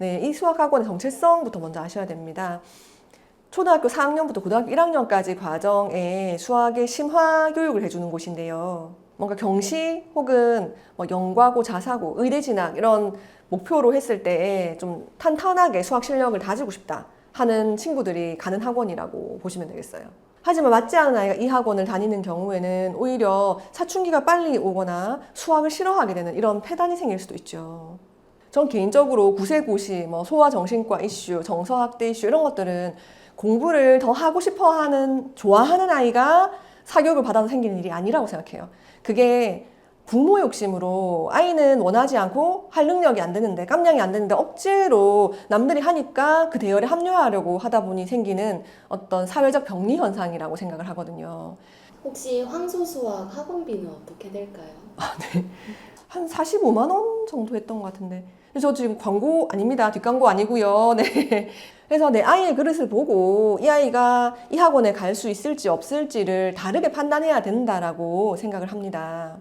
네, 이 수학학원의 정체성부터 먼저 아셔야 됩니다. 초등학교 4학년부터 고등학교 1학년까지 과정에 수학의 심화 교육을 해주는 곳인데요. 뭔가 경시 혹은 뭐 영과고, 자사고, 의대 진학 이런 목표로 했을 때 좀 탄탄하게 수학 실력을 다지고 싶다 하는 친구들이 가는 학원이라고 보시면 되겠어요. 하지만 맞지 않은 아이가 이 학원을 다니는 경우에는 오히려 사춘기가 빨리 오거나 수학을 싫어하게 되는 이런 폐단이 생길 수도 있죠. 전 개인적으로 구세고시, 뭐 소아정신과 이슈, 정서학대 이슈 이런 것들은 공부를 더 하고 싶어 하는, 좋아하는 아이가 사교육을 받아서 생기는 일이 아니라고 생각해요. 그게 부모 욕심으로 아이는 원하지 않고 할 능력이 안 되는데, 깜냥이 안 되는데 억지로 남들이 하니까 그 대열에 합류하려고 하다 보니 생기는 어떤 사회적 병리 현상이라고 생각을 하거든요. 혹시 황소수학 학원비는 어떻게 될까요? 한 45만 원 정도 했던 것 같은데. 저 지금 광고 아닙니다. 뒷광고 아니고요. 네. 그래서 내 아이의 그릇을 보고 이 아이가 이 학원에 갈 수 있을지 없을지를 다르게 판단해야 된다라고 생각을 합니다.